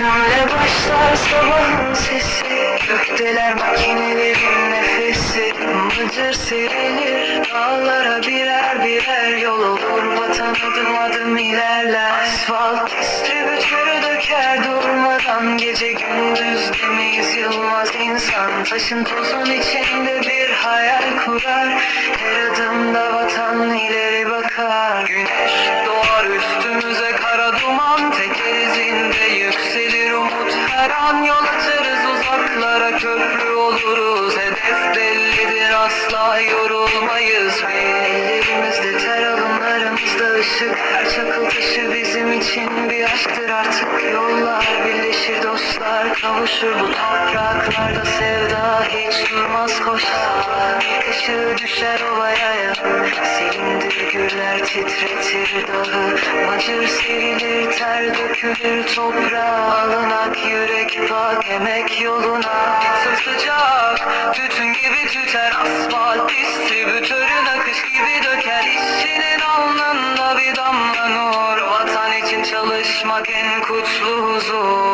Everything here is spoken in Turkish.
Üstümde başlar sabahın sesi. Gökdeler makinelerin nefesi. Mıcır serilir dağlara birer birer Yol olur. Vatan adım adım ilerler. Asfalt distribütörü döker durmadan. Gece gündüz demeyiz yılmaz insan. Taşın tozun içinde bir hayal kurar. Her kara duman Tekeriz inde yükselir umut. Her an yol açarız uzaklara köprü oluruz. Hedef bellidir asla yorulmayız. Ellerimizde ter alınlarımızda ışık. Her çakıl taşı bizim için bir aşktır artık. Yollar birleşir dostlar kavuşur. Bu topraklarda Sevda hiç durmaz. Koşar İlk ışığı düşer ovaya güller titretir dağı Macır serilir ter dökülür toprağa Alınak yürek bak emek yoluna Sıcak tütün gibi tüter asfalt Distribütörün akış gibi döker İşçinin alnında bir damla nur. Vatan için çalışmak en kutlu huzur